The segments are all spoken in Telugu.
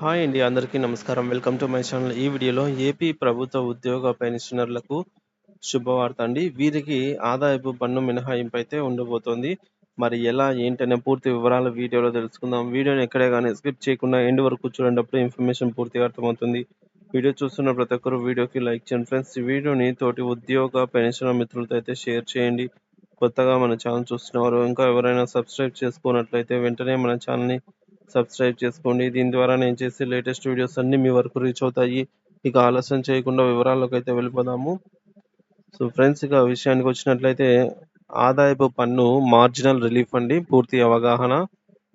హాయ్ అండి అందరికీ నమస్కారం. Welcome to my channel. ఈ వీడియోలో ఏపీ ప్రభుత్వ ఉద్యోగ పెన్షనర్లకు శుభవార్త అండి. వీరికి ఆదాయపు పన్ను మినహాయింపు అయితే ఉండబోతోంది. మరి ఎలా ఏంటనే పూర్తి వివరాలు వీడియోలో తెలుసుకుందాం. వీడియోని ఎక్కడే కానీ స్కిప్ చేయకుండా ఎండ్ వరకు చూడేటప్పుడు ఇన్ఫర్మేషన్ పూర్తిగా అర్థమవుతుంది. వీడియో చూస్తున్న ప్రతి ఒక్కరు వీడియోకి లైక్ చేయండి ఫ్రెండ్స్. ఈ వీడియోని తోటి ఉద్యోగ పెన్షన్ మిత్రులతో అయితే షేర్ చేయండి. కొత్తగా మన ఛానల్ చూస్తున్నవారు ఇంకా ఎవరైనా సబ్స్క్రైబ్ చేసుకున్నట్లయితే వెంటనే మన ఛానల్ని సబ్స్క్రైబ్ చేసుకోండి. దీని ద్వారా నేను చేసే లేటెస్ట్ వీడియోస్ అన్ని మీ వరకు రీచ్ అవుతాయి. ఇక ఆలస్యం చేయకుండా వివరాల్లోకి అయితే వెళ్ళిపోదాము. సో ఫ్రెండ్స్ ఇక విషయానికి వచ్చినట్లయితే ఆదాయపు పన్ను మార్జినల్ రిలీఫ్ అండి. పూర్తి అవగాహన.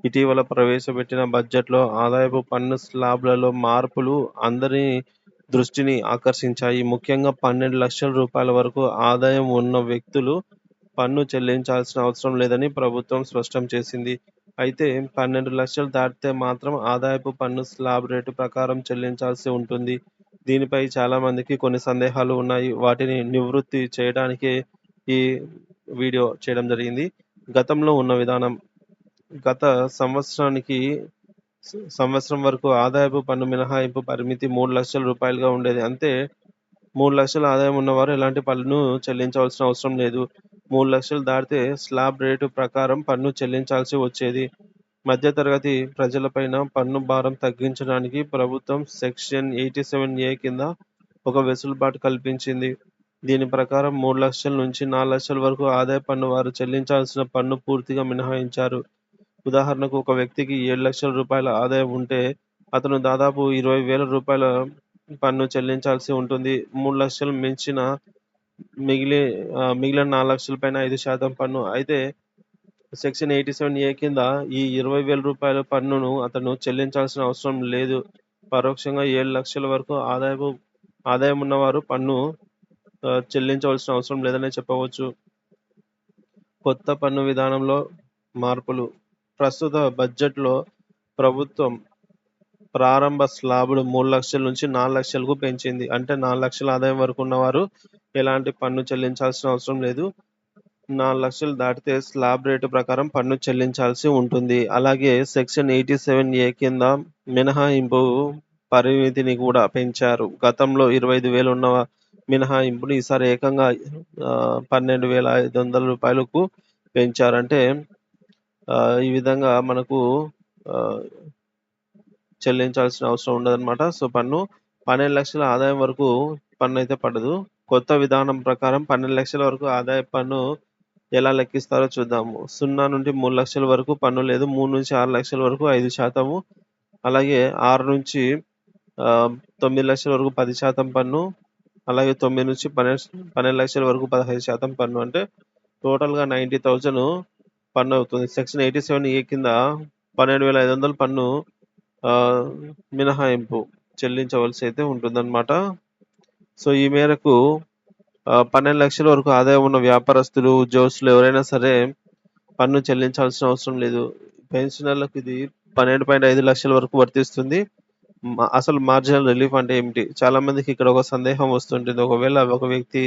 ఇటీవల ప్రవేశపెట్టిన బడ్జెట్లో ఆదాయపు పన్ను స్లాబ్లలో మార్పులు అందరి దృష్టిని ఆకర్షించాయి. ముఖ్యంగా పన్నెండు లక్షల రూపాయల వరకు ఆదాయం ఉన్న వ్యక్తులు పన్ను చెల్లించాల్సిన అవసరం లేదని ప్రభుత్వం స్పష్టం చేసింది. అయితే పన్నెండు లక్షలు దాటితే మాత్రం ఆదాయపు పన్ను స్లాబ్ రేటు ప్రకారం చెల్లించాల్సి ఉంటుంది. దీనిపై చాలా మందికి కొన్ని సందేహాలు ఉన్నాయి. వాటిని నివృత్తి చేయడానికి ఈ వీడియో చేయడం జరిగింది. గతంలో ఉన్న విధానం. గత సంవత్సరానికి సంవత్సరం వరకు ఆదాయపు పన్ను మినహాయింపు పరిమితి మూడు లక్షల రూపాయలుగా ఉండేది. అంతే మూడు లక్షల ఆదాయం ఉన్నవారు ఎలాంటి పన్ను చెల్లించవలసిన అవసరం లేదు. మూడు లక్షలు దాటితే స్లాబ్ రేటు ప్రకారం పన్ను చెల్లించాల్సి వచ్చేది. మధ్యతరగతి ప్రజలపైన పన్ను భారం తగ్గించడానికి ప్రభుత్వం సెక్షన్ ఎయిటీ సెవెన్ ఏ కింద ఒక వెసులుబాటు కల్పించింది. దీని ప్రకారం మూడు లక్షల నుంచి నాలుగు లక్షల వరకు ఆదాయ పన్ను వారు చెల్లించాల్సిన పన్ను పూర్తిగా మినహాయించారు. ఉదాహరణకు ఒక వ్యక్తికి ఏడు లక్షల రూపాయల ఆదాయం ఉంటే అతను దాదాపు ఇరవై వేల రూపాయల పన్ను చెల్లించాల్సి ఉంటుంది. మూడు లక్షలు మించిన మిగిలి మిగిలిన నాలుగు లక్షల పైన ఐదు శాతం పన్ను. అయితే సెక్షన్ ఎయిటీ సెవెన్ ఏ కింద ఈ ఇరవై వేల రూపాయల పన్నును అతను చెల్లించాల్సిన అవసరం లేదు. పరోక్షంగా ఏడు లక్షల వరకు ఆదాయపు ఆదాయం ఉన్నవారు పన్ను చెల్లించవలసిన అవసరం లేదనే చెప్పవచ్చు. కొత్త పన్ను విధానంలో మార్పులు. ప్రస్తుత బడ్జెట్లో ప్రభుత్వం ప్రారంభ స్లాబులు మూడు లక్షల నుంచి నాలుగు లక్షలకు పెంచింది. అంటే నాలుగు లక్షల ఆదాయం వరకు ఉన్నవారు ఎలాంటి పన్ను చెల్లించాల్సిన అవసరం లేదు. నాలుగు లక్షలు దాటితే స్లాబ్ రేటు ప్రకారం పన్ను చెల్లించాల్సి ఉంటుంది. అలాగే సెక్షన్ ఎయిటీ సెవెన్ ఏ కింద మినహాయింపు పరిమితిని కూడా పెంచారు. గతంలో ఇరవై ఐదు వేలు ఉన్న మినహాయింపుని ఈసారి ఏకంగా పన్నెండు వేల ఐదు వందల రూపాయలకు పెంచారంటే ఈ విధంగా మనకు చెల్లించాల్సిన అవసరం ఉండదన్నమాట. సో పన్ను పన్నెండు లక్షల ఆదాయం వరకు పన్ను అయితే పడదు. కొత్త విధానం ప్రకారం పన్నెండు లక్షల వరకు ఆదాయ పన్ను ఎలా లెక్కిస్తారో చూద్దాము. సున్నా నుండి మూడు లక్షల వరకు పన్ను లేదు మూడు నుంచి ఆరు లక్షల వరకు ఐదు శాతము. అలాగే ఆరు నుంచి తొమ్మిది లక్షల వరకు పది శాతం పన్ను అలాగే తొమ్మిది నుంచి పన్నెండు పన్నెండు లక్షల వరకు పదహైదు శాతం పన్ను. అంటే టోటల్గా నైంటీ థౌజండ్ పన్ను అవుతుంది. సెక్షన్ ఎయిటీ సెవెన్ ఏ కింద పన్నెండు వేల ఐదు వందల పన్ను మినహాయింపు చెల్లించవలసి అయితే ఉంటుందన్నమాట. సో ఈ మేరకు పన్నెండు లక్షల వరకు ఆదాయం ఉన్న వ్యాపారస్తులు ఉద్యోగస్తులు ఎవరైనా సరే పన్ను చెల్లించాల్సిన అవసరం లేదు. పెన్షనర్లకు ఇది పన్నెండు పాయింట్ ఐదు లక్షల వరకు వర్తిస్తుంది. అసలు మార్జినల్ రిలీఫ్ అంటే ఏమిటి? చాలా మందికి ఇక్కడ ఒక సందేహం వస్తుంటుంది. ఒకవేళ ఒక వ్యక్తి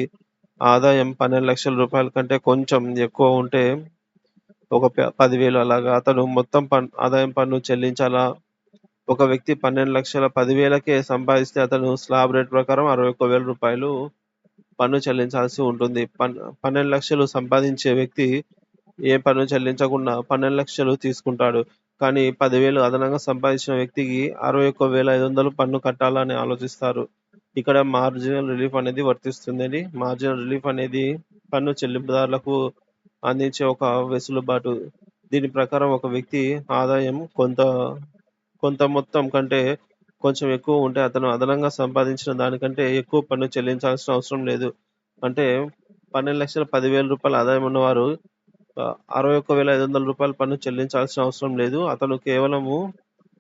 ఆదాయం పన్నెండు లక్షల రూపాయల కంటే కొంచెం ఎక్కువ ఉంటే ఒక పదివేలు అలాగా అతను మొత్తం పన్ ఆదాయం పన్ను చెల్లించాలా? ఒక వ్యక్తి పన్నెండు లక్షల పదివేలకే సంపాదిస్తే అతను స్లాబ్ రేట్ ప్రకారం అరవై ఒక్క వేల రూపాయలు పన్ను చెల్లించాల్సి ఉంటుంది. పన్ పన్నెండు లక్షలు సంపాదించే వ్యక్తి ఏ పన్ను చెల్లించకుండా పన్నెండు లక్షలు తీసుకుంటాడు. కానీ పదివేలు అదనంగా సంపాదించిన వ్యక్తికి అరవై ఒక్క వేల ఐదు వందలు పన్ను కట్టాలని ఆలోచిస్తారు. ఇక్కడ మార్జినల్ రిలీఫ్ అనేది వర్తిస్తుందండి. మార్జినల్ రిలీఫ్ అనేది పన్ను చెల్లింపుదారులకు అందించే ఒక వెసులుబాటు. దీని ప్రకారం ఒక వ్యక్తి ఆదాయం కొంత కొంత మొత్తం కంటే కొంచెం ఎక్కువ ఉంటే అతను అదనంగా సంపాదించిన దానికంటే ఎక్కువ పన్ను చెల్లించాల్సిన అవసరం లేదు. అంటే పన్నెండు లక్షల పదివేల రూపాయల ఆదాయం ఉన్నవారు అరవై ఒక్క వేల ఐదు వందల రూపాయల పన్ను చెల్లించాల్సిన అవసరం లేదు. అతను కేవలము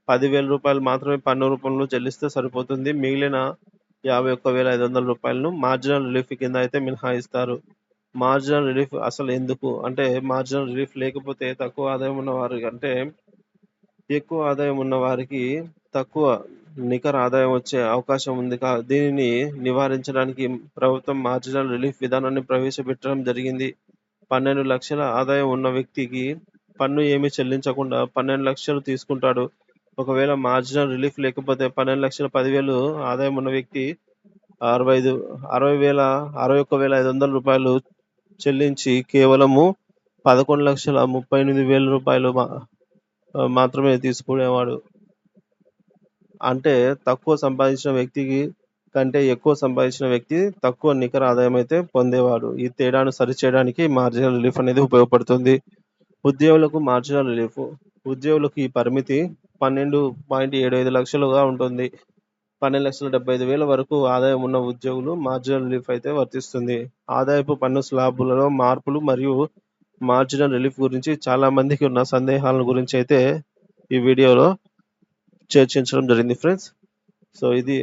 పదివేల రూపాయలు మాత్రమే పన్ను రూపంలో చెల్లిస్తే సరిపోతుంది. మిగిలిన యాభై ఒక్క వేల ఐదు వందల రూపాయలను మార్జినల్ రిలీఫ్ కింద అయితే మినహాయిస్తారు. మార్జినల్ రిలీఫ్ అసలు ఎందుకు? అంటే మార్జినల్ రిలీఫ్ లేకపోతే తక్కువ ఆదాయం ఉన్న వారు అంటే ఎక్కువ ఆదాయం ఉన్న వారికి తక్కువ నికర ఆదాయం వచ్చే అవకాశం ఉంది కా దీనిని నివారించడానికి ప్రభుత్వం మార్జినల్ రిలీఫ్ విధానాన్ని ప్రవేశపెట్టడం జరిగింది. పన్నెండు లక్షల ఆదాయం ఉన్న వ్యక్తికి పన్ను ఏమీ చెల్లించకుండా పన్నెండు లక్షలు తీసుకుంటాడు. ఒకవేళ మార్జినల్ రిలీఫ్ లేకపోతే పన్నెండు లక్షల పదివేలు ఆదాయం ఉన్న వ్యక్తి అరవై ఐదు అరవై వేల అరవై ఒక్క వేల ఐదు వందల రూపాయలు చెల్లించి కేవలము పదకొండు లక్షల ముప్పై ఎనిమిది వేల రూపాయలు మాత్రమే తీసుకునేవాడు. అంటే తక్కువ సంపాదించిన వ్యక్తికి కంటే ఎక్కువ సంపాదించిన వ్యక్తి తక్కువ నికర ఆదాయం అయితే పొందేవాడు. ఈ తేడాను సరిచేయడానికి మార్జినల్ రిలీఫ్ అనేది ఉపయోగపడుతుంది. ఉద్యోగులకు మార్జినల్ రిలీఫ్. ఉద్యోగులకు ఈ పరిమితి పన్నెండు పాయింట్ ఏడు ఐదు లక్షలుగా ఉంటుంది. పన్నెండు లక్షల డెబ్బై ఐదు వేల వరకు ఆదాయం ఉన్న ఉద్యోగులు మార్జినల్ రిలీఫ్ అయితే వర్తిస్తుంది. ఆదాయపు పన్ను స్లాబులలో మార్పులు మరియు మార్జినల్ రిలీఫ్ గురించి చాలా మందికి ఉన్న సందేహాల గురించి అయితే ఈ వీడియోలో చర్చించడం జరిగింది ఫ్రెండ్స్. సో ఇది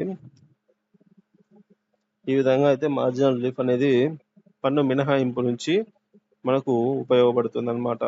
ఈ విధంగా అయితే మార్జినల్ రిలీఫ్ అనేది పన్ను మినహాయింపు నుంచి మనకు ఉపయోగపడుతుంది అన్నమాట